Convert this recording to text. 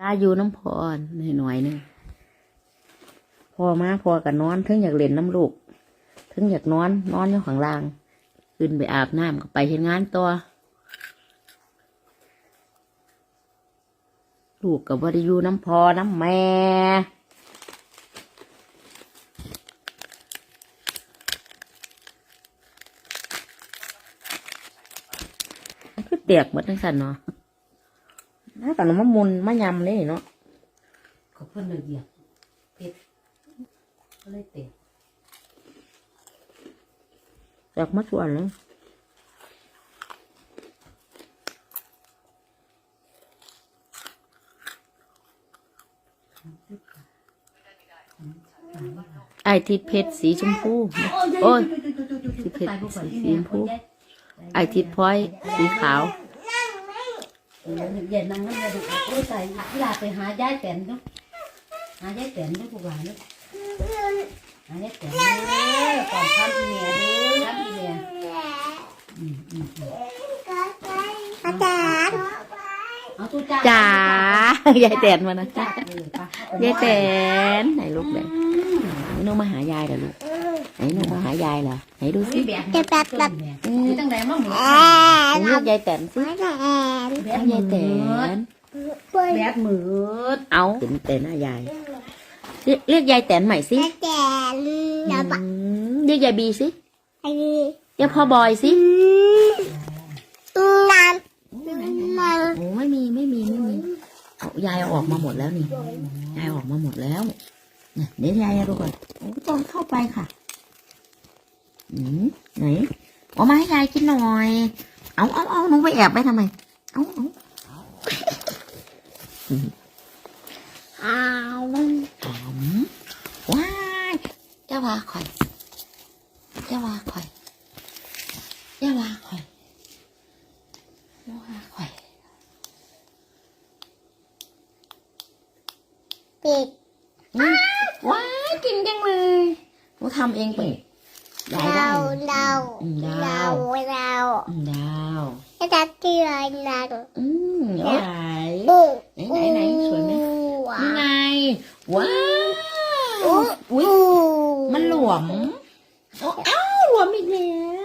ตาอยู่น้ำพอหน่อยหนึงพอมาพอกับนอนถึงอยากเล่นน้ำลูกถึงอยากนอนนอนอยู่ข้างล่าง ขึ้นไปอาบน้ำก็ไปเห็นงานตัวลูกกับว่าได้อยู่น้ำพอน้ำแม่ คือเตียกหมดทั้งสันเนาะน่าแต่มะมุนมะยำนี่เนาะขอบเพื่อนเลยเหยียบเพชรก็เลยเตะจากมะส่วนเลยไอทิดเพชรสีชมพู โอ้ยที่เพชรสีชมพู ไอทิดพลอยสีขาวเย็นนั่งนั่งดูโอ้ยใส่เวลาไปหายายแตนดูหายายแตนดูพวกหลานดูหายายแตนเด้อก่อนทำอีเมียเด้อทำอีเมียอืมอืมอืมอาจารย์เอาตู้จ้าจ๋ายายแตนมานะจ้าจ๊ะเออไปยายแตนไหนลูกเลยไหนหนูมาหายายเหรอลูก ไหนหนูมาหายายเหรอไหนดูสิแบบแบบแบบอยู่ตั้งแต่เมื่อหมูหนูเรียกยายแตนสิอาจารย์แบยาบยแตนแบบมืดเอาเห็นแต่หน้ายายเรียกเรียกยายแตนใหม่สิอาจารย์อืดับมเรียกยายบีสิอันนี้เรียกพ่อบอยสิน้ำน้ำโอ้ไม่มีไม่มีไม่มีเอายายเอาออกมาหมดแล้วนี่ยายเอาออกมาหมดแล้วเนี่ยเดี๋ยวยายเอาดูก่อนโอ้ต้องเข้าไปค่ะอืม ไหนเอามาให้ยายกินหน่อย เอาเอาเอาหนูไปแอบไว้ทำไม เอาเอาเอาว้ายเจ้าว่าคอยเจ้าว่าคอยเจ้าว่าคอยเจ้าว่าคอยปิดว้ายกินจังเลยหนูทำเองเปิด ยายได้เราเราอืมดาเราวเราอืมดาวอาจารย์ที่ไรนังอืมเอาไหนไหนไหนสวยไหมว้านี่ไงว้าวอู้อุ้ยอู้มันหลวมโอ้เอ้าหลวมอีกแล้ว